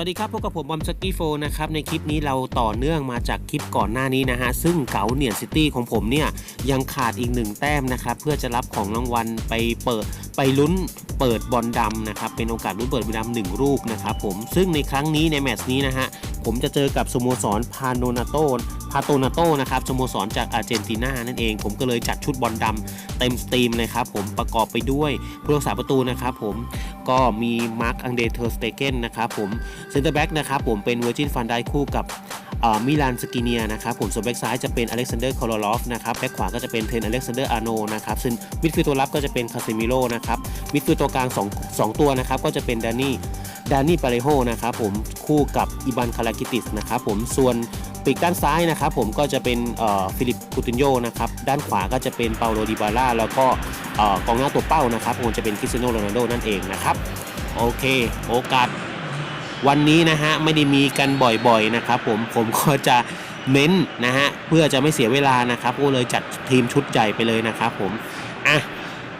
สวัสดีครับพบกับผมบอมสกี้โฟนะครับในคลิปนี้เราต่อเนื่องมาจากคลิปก่อนหน้านี้นะฮะซึ่งเก๋าเนียนซิตี้ของผมเนี่ยยังขาดอีกหนึ่งแต้มนะครับเพื่อจะรับของรางวัลไปเปิดไปลุ้นเปิดบอลดำนะครับเป็นโอกาสลุ้นเปิดบอลดำหนึ่งรูปนะครับผมซึ่งในครั้งนี้ในแมตช์นี้นะฮะผมจะเจอกับสโมสรพาโนนาโตพาโตนาโตนะครับสโมสรจากอาร์เจนตินานั่นเอง ผมก็เลยจัดชุดบอลดำเต็มสตรีมเลยครับผมประกอบไปด้วยผู้รักษาประตูนะครับผมก็มีมาร์คอังเดเทอร์สเตเกนนะครับผมเซนเตอร์แบ็กนะครับผมเป็นเวอร์จินฟันได้คู่กับมิลานสกิเนียนะครับผมส่วนแบ็กซ้ายจะเป็นอเล็กซานเดอร์คอร์ลอฟนะครับแบ็กขวาก็จะเป็นเทนอเล็กซานเดอร์อาร์โนนะครับซึ่งมิดฟิลด์ตัวรับก็จะเป็นคาเซมิโลนะครับมิดฟิลด์ตัวกลาง2 2ตัวนะครับก็จะเป็นดานี่ดานี่ปาเรโฮนะครับผมคู่กับอิบันคารากิติสนะครับผมส่วน ปีกด้านซ้ายนะครับผมก็จะเป็นฟิลิปคูตินโยนะครับด้านขวาก็จะเป็นเปาโลดิบาร่าแล้วก็กองหน้าตัวเป้านะครับผมจะเป็นคริสเตียโนโรนัลโดนั่นเองนะครับโอเคโอกาสวันนี้นะฮะไม่ได้มีกันบ่อยๆนะครับผมผมก็จะเน้นนะฮะเพื่อจะไม่เสียเวลานะครับก็เลยจัดทีมชุดใหญ่ไปเลยนะครับผมอะ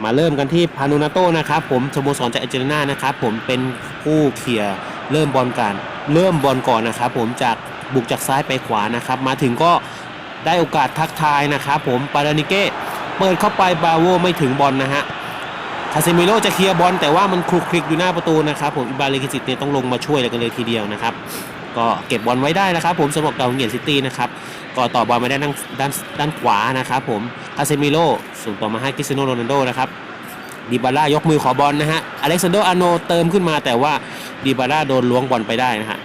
มาเริ่มกันที่พานุนาโตนะครับผมสโมสรจากอเจนนานะครับผมเป็นผู้เคลียเริ่มบอลกันเริ่มบอลก่อนนะครับผมจาก บุกจากซ้ายไปขวานะครับ มาถึงก็ได้โอกาสทักทายนะครับ ผมปารานิเก้เปิดเข้าไปบาโวไม่ถึงบอลนะฮะคาเซมิโลจะเคลียร์บอลแต่ว่ามันคลุกคลิกอยู่หน้าประตูนะครับผมอิบาเลกิสิตเนี่ยต้องลงมาช่วยกันเลยทีเดียวนะครับ ก็เก็บบอลไว้ได้นะครับ ผมสำหรับเกาเงียนซิตี้นะครับก็ต่อบอลมาได้ด้านด้านด้านขวานะครับผมคาเซมิโลส่งต่อมาให้คริสเตียโนโรนัลโดนะครับดิบาร่ายกมือขอบอลนะฮะอเล็กซานโดอาโนเติมขึ้นมาแต่ว่าดิบาร่าโดนล้วงบอลไปได้นะฮะ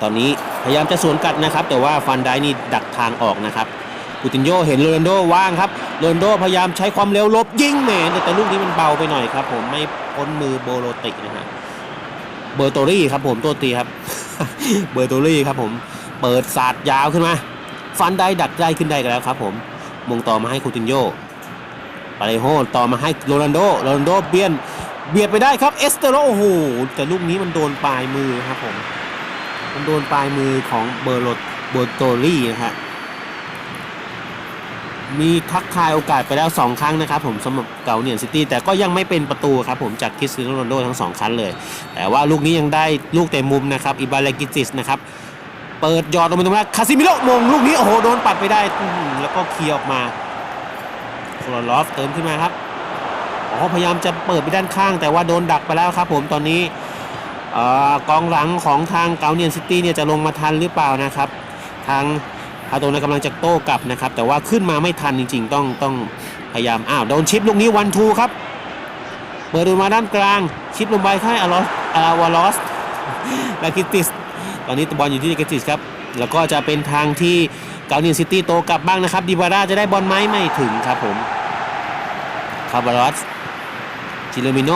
ตอนนี้ ยายามจะสวนกัดนะครับ แต่ว่าฟันได้นี่ดักทางออกนะครับกูตินโยเห็นโรนัลโดว่างครับโรนัลโดพยายามใช้ความเร็วลบยิงแหมแต่ลูกนี้มันเบาไปหน่อยครับ ผมไม่พ้นมือโบโลติกนะฮะเบอร์โตรี่ครับผมตัวตีครับ เบอร์โตรี่ครับผมเปิดสาดยาวขึ้นมา ฟันได้ดักได้ขึ้นได้กันแล้วครับ ผมมงต่อมาให้คูตินโยปาเลโฮต่อมาให้โรนัลโดโรนัลโดเบียนเบียดไปได้ครับเอสเตโรโอ้โหแต่ลูกนี้มันโดนปลายมือครับผม มันโดนปลายมือของเบอร์โลเบโตรี่นะฮะมีทักทายโอกาสไปแล้ว 2 ครั้งนะครับผมสำหรับเกาเนียนซิตี้แต่ก็ยังไม่เป็นประตูครับผมจากคริสเตียโนโรนัลโดทั้ง 2 ครั้งเลย แต่ว่าลูกนี้ยังได้ลูกเตะมุมนะครับอิบาเลกิจิสนะครับเปิดยอดลงมาตรงนั้นคาซิมิโลมงลูกนี้โอ้โหโดนปัดไปได้แล้วก็เคลียร์ออกมาโคลลอฟเติมขึ้นมาครับอ๋อพยายามจะเปิดไปด้านข้าง แต่ว่าโดนดักไปแล้วครับผมตอนนี้ อกองหลังของทางเกาเนียนซิตี้เนี่ยจะลงมาทันหรือเปล่านะครับ ทางพาโตนะกำลังจะโต้กลับนะครับ แต่ว่าขึ้นมาไม่ทันจริง ๆ ต้องต้องพยายามอ้าวโดนชิปลูกนี้วันทูครับเปิดดูมาด้านกลาง ชิปลงไปค่ายอลอสอาวาลอสลากิติสตอนนี้บอลอยู่ที่ลากิติสครับ แล้วก็จะเป็นทางที่เกาเนียนซิตี้โตกลับบ้างนะครับดิบาร่าจะได้บอลไหมไม่ถึงครับผมคาบารอสจิโรมิโน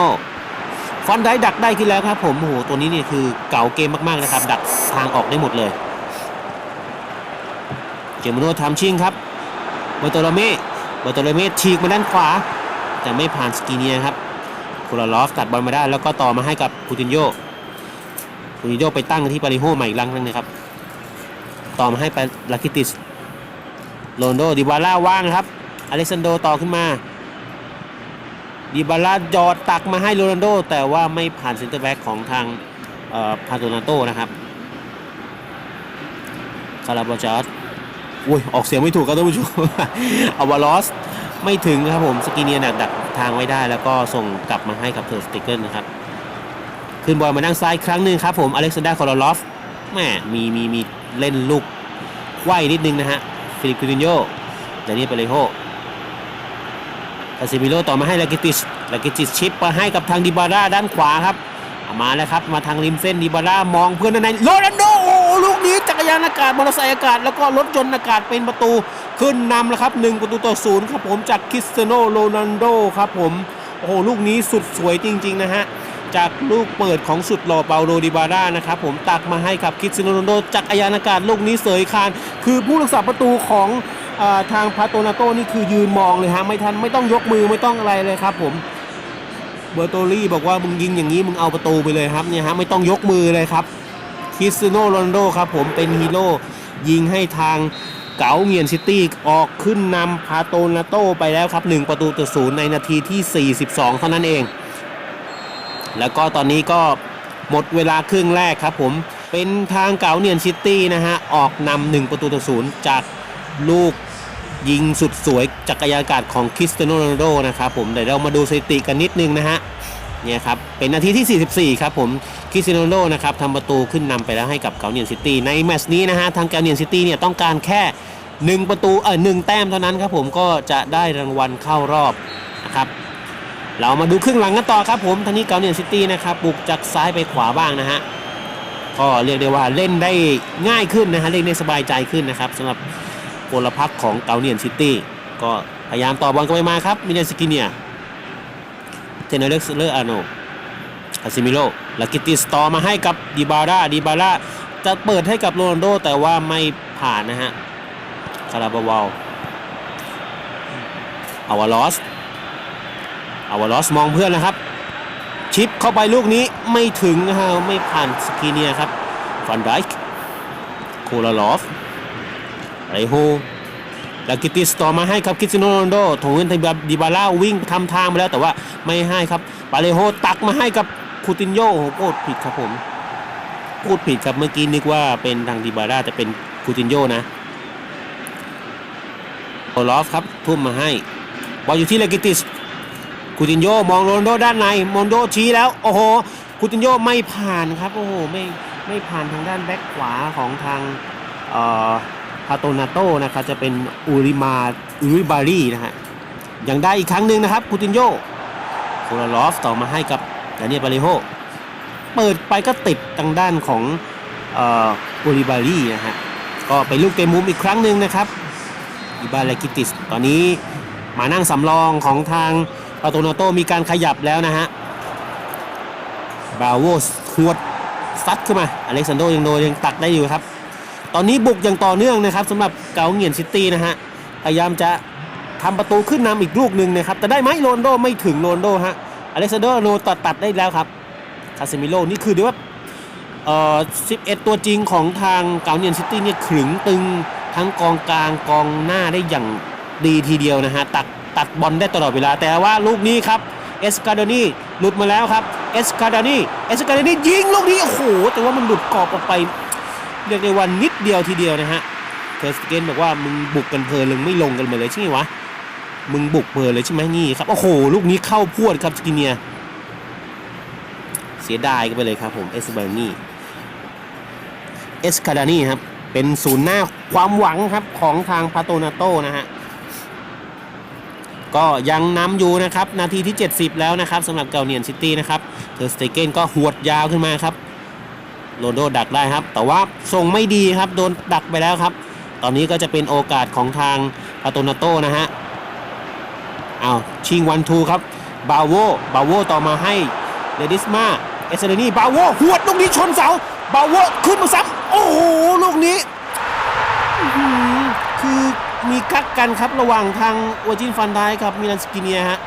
ฟันได้ดักได้ขึ้นแล้วครับผมโอ้โหตัวนี้นี่คือเก่าเกมมากๆนะครับ ดักทางออกได้หมดเลย เจมโนทำชิงครับเบอร์โตโลเม่เบอร์โตโลเม่ฉีกมาด้านขวา แต่ไม่ผ่านสกีเนียครับคูลาลอฟตัดบอลมาได้แล้วก็ต่อมาให้กับคูตินโยคูตินโยไปตั้งที่ปาริโฮใหม่อีกครั้งนึงนะครับ ต่อมาให้ไปลาคิติสโรนโดดิบาร่าว่างครับอเล็กซานโดต่อขึ้นมา ดิบาร่าจอดตักมาให้โรนัลโด แต่ว่าไม่ผ่านเซ็นเตอร์แบ็กของทางพาโตนาโตนะครับคาราบาจอสอุ้ยออกเสียงไม่ถูกครับท่านผู้ชมอวาลอสไม่ถึงครับผมสกีเนียนดักทางไว้ได้ แล้วก็ส่งกลับมาให้กับเทอร์สติกเกิลนะครับขึ้นบอลมาด้านซ้ายครั้งหนึ่งครับผมอเล็กซานดราคอร์ลอฟแหมมีมีมีเล่นลูกไขว้นิดนึงนะฮะฟิลิปคูตินโยเดนี่เปเรโฮ คาซิมิโลต่อมาให้ลากิติชลากิติชชิปมาให้กับทางดิบาร่าด้านขวาครับามาแล้วครับมาทางริมเส้นดิบาร่ามองเพื่อนด้นในโรนัลโดโอ้ลูกนี้จักรยานอากาศมอเตอร์ไซค์อากาศ แล้วก็รถยนต์อากาศเป็นประตูขึ้นนำแล้วครับหนึ่งประตูต่อศูนย์ครับผมจากคริสเตโนโรนัลโดครับผมโอ้โหลูกนี้สุดสวยจริง ๆ นะฮะจากลูกเปิดของสุดหล่อเปาโลดิบาร่านะครับผมตักมาให้กับคริสเตโนโรนัลโดจักรยานอากาศลูกนี้เสยคาน คือผู้รักษาประตูของ ทางพาโตนาโตนี่คือยืนมองเลยฮะไม่ทันไม่ต้องยกมือไม่ต้องอะไรเลยครับผมเบอร์โตรี่บอกว่ามึงยิงอย่างนี้มึงเอาประตูไปเลยครับเนี่ยฮะไม่ต้องยกมือเลยครับคริสโนโรนโดครับผมเป็นฮีโร่ยิงให้ทางเก๋าเงียนซิตี้ออกขึ้นนำพาโตนาโตไปแล้วครับ 1 ประตูต่อศูนย์ในนาทีที่ 42 เท่านั้นเอง แล้วก็ตอนนี้ก็หมดเวลาครึ่งแรกครับผมเป็นทางเก่าเนียนซิตี้นะฮะออกนำหนึ่งประตูต่อศูนย์จาก ลูกยิงสุดสวยจักรยานอากาศของคริสเตียโนโรนัลโดนะครับผมเดี๋ยวเรามาดูสถิติกันนิดนึงนะฮะเนี่ยครับเป็นนาทีที่ 44 ครับผมคริสเตียโนโรนัลโดนะครับทำประตูขึ้นนำไปแล้วให้กับเกาเนียนซิตี้ในแมตช์นี้นะฮะทางเกาเนียนซิตี้เนี่ยต้องการแค่ 1 ประตูเออหนึ่งแต้มเท่านั้นครับผมก็จะได้รางวัลเข้ารอบนะครับเรามาดูครึ่งหลังกันต่อครับผมทางนี้เกาเนียนซิตี้นะครับบุกจากซ้ายไปขวาบ้างนะฮะก็เรียกได้ว่าเล่นได้ง่ายขึ้นนะฮะเล่นได้สบายใจขึ้นนะครับสำหรับ พลพรรคของเกาเนียนซิตี้ก็พยายามต่อบอลกันไปมาครับมิเนสกิเนียเทนเนเล็กซ์เลอร์อาโนคาซิมิโลลากิติสตอมาให้กับดิบาร่าดิบาร่าจะเปิดให้กับโรนัลโด แต่ว่าไม่ผ่านนะฮะคาราบาวาลอาวาลอสอาวาลอสมองเพื่อนนะครับ ชิปเข้าไปลูกนี้ไม่ถึงนะฮะไม่ผ่านสกีเนียครับฟันไดค์โคลาลอฟ ไรโฮลากิติสต่อมาให้ครับคริสเตียโนโรนโดถงเงินทางดิบาร่าวิ่งทำทางไปแล้วแต่ว่าไม่ให้ครับปาเลโฮตักมาให้กับคูตินโยโอ้โหพูดผิดครับผมพูดผิดครับเมื่อกี้นึกว่าเป็นทางดิบาร่าแต่เป็นคูตินโยนะโอลอฟครับทุ่มมาให้บอลอยู่ที่ลากิติสคูตินโยมองโรนโดด้านในโรนโดชี้แล้วโอ้โหคูตินโยไม่ผ่านครับโอ้โหไม่ไม่ผ่านทางด้านแบ็คขวาของทางเอ่อ พาโตนาโตนะครับจะเป็นอูริมาอูริบารีนะฮะยังได้อีกครั้งหนึ่งนะครับคูตินโยโคลาลอฟต่อมาให้กับดานิเอลบาเลโฮเปิดไปก็ติดทางด้านของอูริบารีนะฮะก็เป็นลูกเตะมุมอีกครั้งหนึ่งนะครับอิบาเลกิติสตอนนี้มานั่งสำรองของทางปาโตนาโตมีการขยับแล้วนะฮะบาโวสหวดซัดขึ้นมาอเล็กซานโดยังโดยังตักได้อยู่ครับ ตอนนี้บุกอย่างต่อเนื่องนะครับสำหรับเกาเงียนซิตี้นะฮะพยายามจะทำประตูขึ้นนำอีกลูกหนึ่งนะครับแต่ได้ไหมโรนโดไม่ถึงโรนโดฮะอเล็กซานโดโนตัดตัดได้แล้วครับคาเซมิโลนี่คือเรียกว่าเอ่อ11 ตัวจริงของทางเกาเนียนซิตี้เนี่ยขึงตึงทั้งกองกลางกองหน้าได้อย่างดีทีเดียวนะฮะตัดตัดบอลได้ตลอดเวลา แต่ว่าลูกนี้ครับเอสคาโดนีหลุดมาแล้วครับเอสคาโดนีเอสคาโดนียิงลูกนี้โอ้โหแต่ว่ามันหลุดกรอบออกไป เรียกได้ว่านิดเดียวทีเดียวนะฮะเทอร์สเกนบอกว่ามึงบุกกันเพลินเลยไม่ลงกันมาเลยใช่ไหมวะมึงบุกเพลินเลยใช่ไหมนี่ครับโอ้โหลูกนี้เข้าพวดครับสกิเนียเสียดายกันไปเลยครับผมเอสเบอร์นี่เอสคาดานี่ครับเป็นศูนย์หน้าความหวังครับของทางพาโตนาโตนะฮะก็ยังนำอยู่นะครับ นาทีที่ 70 แล้วนะครับสำหรับเกาเนียนซิตี้นะครับเทอร์สเตเกนก็หวดยาวขึ้นมาครับ โรนโดดักได้ครับ แต่ว่าส่งไม่ดีครับโดนดักไปแล้วครับ ตอนนี้ก็จะเป็นโอกาสของทางพาโตนาโตนะฮะอ้าวชิงวันทูครับบาโวบาโวต่อมาให้เดดิสมาเอสเดนี่บาโวหวดลูกนี้ชนเสาบาโวขึ้นมาซ้ำโอ้โหลูกนี้คือมีกักกันครับระหว่างทางวอร์จินฟันไดกับมิลันสกิเนียฮะ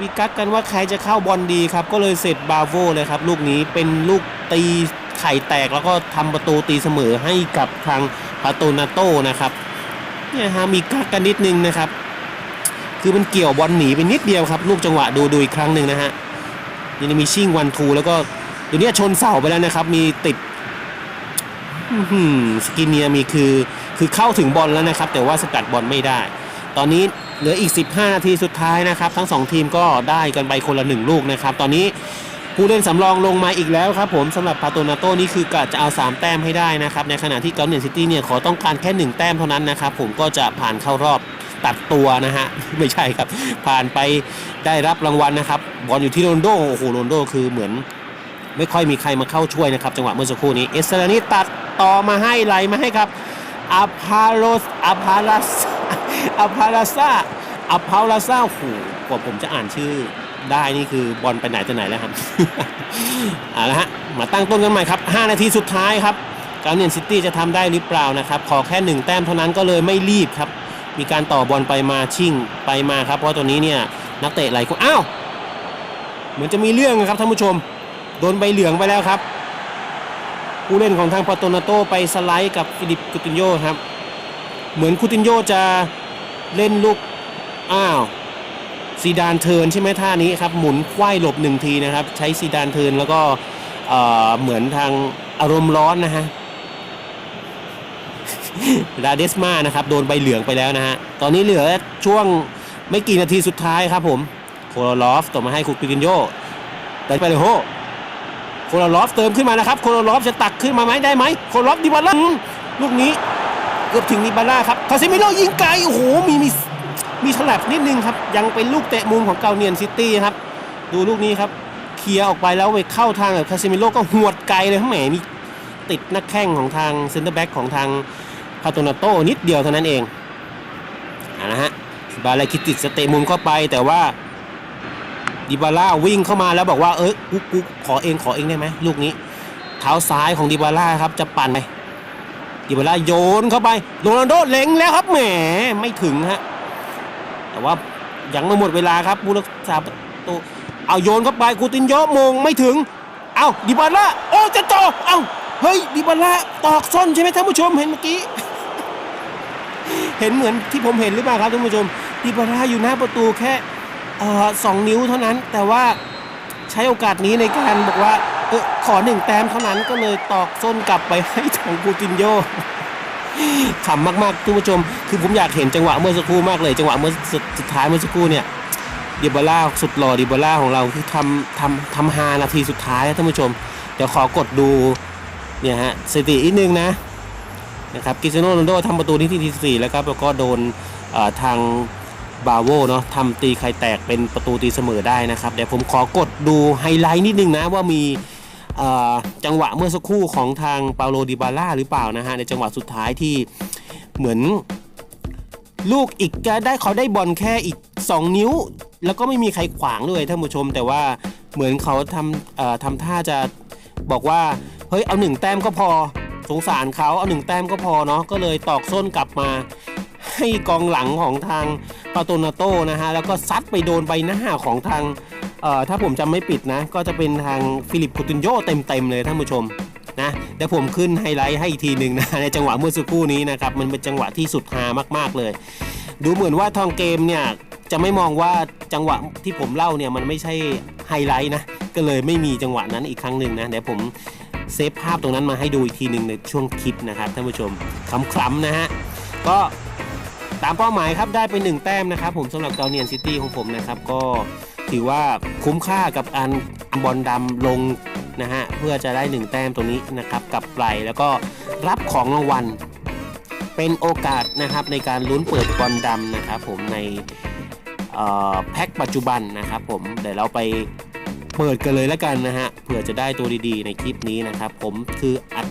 มีกักกันว่าใครจะเข้าบอลดีครับ ก็เลยเสร็จบาโวเลยครับ ลูกนี้เป็นลูกตี ข่แตกแล้วก็ทำประตูตีเสมอให้กับทางปาโตนาโตนะครับเนี่ยฮะมีกักกันนิดนึงนะครับ คือมันเกี่ยวบอลหนีไปนิดเดียวครับลูกจังหวะดูดูอีกครั้งหนึ่งนะฮะนี่มีชิ่งวันทูแล้วก็เดี๋ยวนี้ชนเสาไปแล้วนะครับ มีติดสกินเนียมีคือคือเข้าถึงบอลแล้วนะครับ แต่ว่าสกัดบอลไม่ได้ ตอนนี้เหลืออีก 15 นาทีสุดท้ายนะครับ ทั้ง 2 ทีมก็ได้กันไปคนละหนึ่งลูกนะครับ ตอนนี้ ผู้เล่นสำรองลงมาอีกแล้วครับผมสำหรับปาโตนาโตนี่คือกะจะเอา 3 แต้มให้ได้นะครับในขณะที่เกาเนียนซิตี้เนี่ยขอต้องการแค่ 1 แต้มเท่านั้นนะครับผมก็จะผ่านเข้ารอบตัดตัวนะฮะไม่ใช่ครับ ผ่านไปได้รับรางวัลนะครับบอลอยู่ที่โรนโดโอ้โหโรนโดคือเหมือน ไม่ค่อยมีใครมาเข้าช่วยนะครับ จังหวะเมื่อสักครู่นี้เอสเซรนี่ตัดต่อมาให้ไหลมาให้ครับอาพาโลสอาพาลาสอาพาลาซาอาพาลาซาโอ้โหกว่าผมจะอ่านชื่อ ได้นี่คือบอลไปไหนจะไหนแล้วครับเอาละฮะมาตั้งต้นกันใหม่ครับ 5 นาทีสุดท้ายครับกาเนียนซิตี้จะทำได้หรือเปล่านะครับ ขอแค่ 1 แต้มเท่านั้นก็เลยไม่รีบครับ มีการต่อบอลไปมาชิ่งไปมาครับ เพราะตัวนี้เนี่ยนักเตะหลายคนอ้าวเหมือนจะมีเรื่องนะครับท่านผู้ชม โดนใบเหลืองไปแล้วครับ ผู้เล่นของทางปาโตนาโตไปสไลด์กับฟิลิปคูตินโยครับ เหมือนคูตินโยจะเล่นลูกอ้าว ซีดานเทินใช่ไหมท่านี้ครับหมุนควายหลบหนึ่งทีนะครับ ใช้ซีดานเทินแล้วก็เอ่อเหมือนทางอารมณ์ร้อนนะฮะดาเดสมานะครับโดนใบเหลืองไปแล้วนะฮะตอนนี้เหลือช่วงไม่กี่นาทีสุดท้ายครับผมโคโรลอฟต่อมาให้คุกปิกินโยแต่ไปเลยโฮโคโรลอฟเติมขึ้นมานะครับโคโรลอฟจะตักขึ้นมาไหมได้ไหมโคโรลอฟดิบาล่าลูกนี้เกือบถึงดิบาล่าครับคาซิมิโร่ยิงไกลโอ้โหมีมี มีฉลับนิดนึงครับ ยังเป็นลูกเตะมุมของเกาเนียนซิตี้ครับ ดูลูกนี้ครับ เคลียร์ออกไปแล้วไปเข้าทางแบบคาซิมิโร่ก็หวดไกลเลยทั้งแหมมีติดนักแข้งของทางเซนเตอร์แบ็กของทางพาโตนาโต้นิดเดียวเท่านั้นเองเอะนะฮะบาลาคิติดสเตะมุมเข้าไปแต่ว่าดิบาร่าวิ่งเข้ามาแล้วบอกว่าเอ้ยกูกูขอเองขอเองได้ไหมลูกนี้ เท้าซ้ายของดิบาร่าครับจะปั่นไปดิบาร่าโยนเข้าไปโรนัลโดเล็งแล้วครับแหมไม่ถึงฮะ ว่ายังไม่หมดเวลาครับผู้รักษาประตูเอาโยนเข้าไปกูตินโยมงไม่ถึง เอาดิบาร่าโอ้จะจ่อเอาเฮ้ยดิบาร่าตอกส้นใช่ไหมท่านผู้ชมเห็นเมื่อกี้ เห็นเหมือนที่ผมเห็นหรือเปล่าครับท่านผู้ชมดิบาร่าอยู่หน้าประตูแค่สองนิ้วเท่านั้น แต่ว่าใช้โอกาสนี้ในการบอกว่าเออขอหนึ่งแต้มเท่านั้นก็เลยตอกส้นกลับไปให้ทางกูตินโย ขำมากๆท่านผู้ชม คือผมอยากเห็นจังหวะเมื่อสักครู่มากเลย จังหวะเมื่อสุดสุดท้ายเมื่อสักครู่เนี่ยดิบาร่าสุดหล่อดิบาร่าของเราที่ทำทำทำฮานาทีสุดท้ายนะท่านผู้ชม เดี๋ยวขอกดดูเนี่ยฮะสถิติอีกนึงนะนะครับกิซโนโรนโดทำประตูที่ที่สี่แล้วครับแล้วก็โดนทางบาโวเนาะทำตีไข่แตกเป็นประตูตีเสมอได้นะครับ เดี๋ยวผมขอกดดูไฮไลท์นิดนึงนะว่ามี จังหวะเมื่อสักครู่ของทางเปาโลดิบาร่าหรือเปล่านะฮะในจังหวะสุดท้ายที่เหมือนลูกอีกได้เขาได้บอลแค่อีก 2 นิ้ว แล้วก็ไม่มีใครขวางด้วยท่านผู้ชม แต่ว่าเหมือนเขาทำทำท่าจะบอกว่าเฮ้ยเอาหนึ่งแต้มก็พอสงสารเขาเอาหนึ่งแต้มก็พอเนาะก็เลยตอกส้นกลับมา ให้กองหลังของทางปาโตนาโตนะฮะแล้วก็ซัดไปโดนใบหน้าของทาง เอ่อถ้าผมจำไม่ผิดนะ ก็จะเป็นทางฟิลิปคูตินโยเต็มๆเลยท่านผู้ชมนะเดี๋ยวผมขึ้นไฮไลท์ให้อีกทีหนึ่งนะในจังหวะเมื่อสักครู่นี้นะครับมันเป็นจังหวะที่สุดฮามากๆเลย ดูเหมือนว่าทองเกมเนี่ยจะไม่มองว่าจังหวะที่ผมเล่าเนี่ยมันไม่ใช่ไฮไลท์นะก็เลยไม่มีจังหวะนั้นอีกครั้งหนึ่งนะเดี๋ยวผมเซฟภาพตรงนั้นมาให้ดูอีกทีหนึ่งในช่วงคลิปนะครับท่านผู้ชมคล้ำๆนะฮะก็ตามเป้าหมายครับได้ไปหนึ่งแต้มนะครับผมสำหรับเกาเนียนซิตี้ของผมนะครับก็ ถือว่าคุ้มค่ากับอันบอลดำลงนะฮะเพื่อจะได้ 1 แต้มตัวนี้นะครับกลับไปแล้วก็รับของรางวัล เป็นโอกาสนะครับในการลุ้นเปิดบอลดำนะครับผมในแพ็คปัจจุบันนะครับผมเดี๋ยวเราไปเปิดกันเลยแล้วกันนะฮะเผื่อจะได้ตัวดีๆ ในคลิปนี้นะครับ ผมคืออัด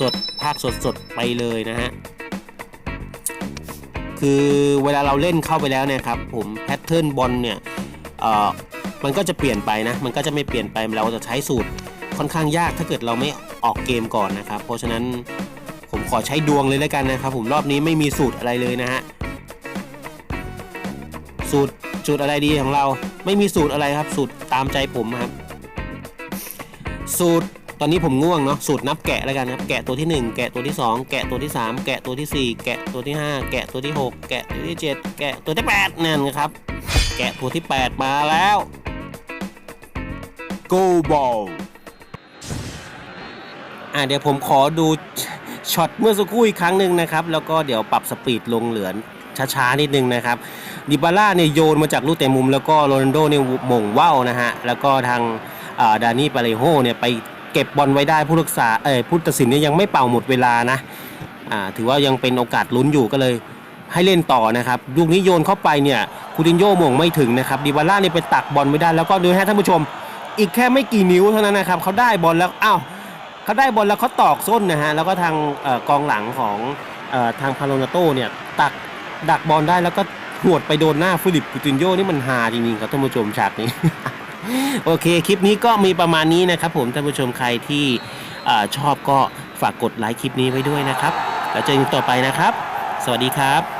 สดๆภาคสดๆไปเลยนะฮะคือเวลาเราเล่นเข้าไปแล้วเนี่ยครับผมแพทเทิร์นบอลเนี่ย มันก็จะเปลี่ยนไปนะ มันก็จะไม่เปลี่ยนไปเราจะใช้สูตรค่อนข้างยากถ้าเกิดเราไม่ออกเกมก่อนนะครับ เพราะฉะนั้นผมขอใช้ดวงเลยแล้วกันนะครับ ผมรอบนี้ไม่มีสูตรอะไรเลยนะฮะสูตรสูตรอะไรดีของเรา ไม่มีสูตรอะไรครับ สูตรตามใจผมครับ สูตรตอนนี้ผมง่วงเนาะสูตรนับแกะแล้วกันครับแกะตัวที่ 1 แกะตัวที่ 2 แกะตัวที่ 3 แกะตัวทีสี่4 แกะตัวที่ 5 แกะตัวที่ 6 แกะตัวที่ 7 แกะตัวที่8นั่นครับ แกะตัวที่ 8 มาแล้ว Go Ball อะเดี๋ยวผมขอดูช็อตเมื่อสักครู่อีกครั้งหนึ่งนะครับ แล้วก็เดี๋ยวปรับสปีดลงเหลือนช้าๆ นิดนึงนะครับดิบาร่าเนี่ยโยนมาจากลูกเตะมุม แล้วก็โรนัลโดเนี่ยหม่งว่าวนะฮะ แล้วก็ทางดานี่ปาเลโฮเนี่ยไปเก็บบอลไว้ได้ผู้รักษาเอ้ยผู้ตัดสินเนี่ยยังไม่เป่าหมดเวลานะอ่าถือว่ายังเป็นโอกาสลุ้นอยู่ก็เลย ให้เล่นต่อนะครับลูกนี้โยนเข้าไปเนี่ยคูตินโยม่งไม่ถึงนะครับดิบาร่าเนี่ยไปตักบอลไม่ได้แล้วก็ดูให้ท่านผู้ชม อีกแค่ไม่กี่นิ้วเท่านั้นนะครับเขาได้บอลแล้วอ้าวเขาได้บอลแล้วเขาตอกส้นนะฮะแล้วก็ทางออกองหลังของออทางพาโลนาโตเนี่ยตักดักบอลได้แล้วก็หวดไปโดนหน้าฟิลิปคูตินโยนี่มันฮาจริงๆครับท่านผู้ชมฉากนี้ โอเคคลิปนี้ก็มีประมาณนี้นะครับผมท่านผู้ชมใครที่ชอบก็ฝากกดไลค์คลิปนี้ไว้ด้วยนะครับแล้วเจอกันต่อไปนะครับ สวัสดีครับ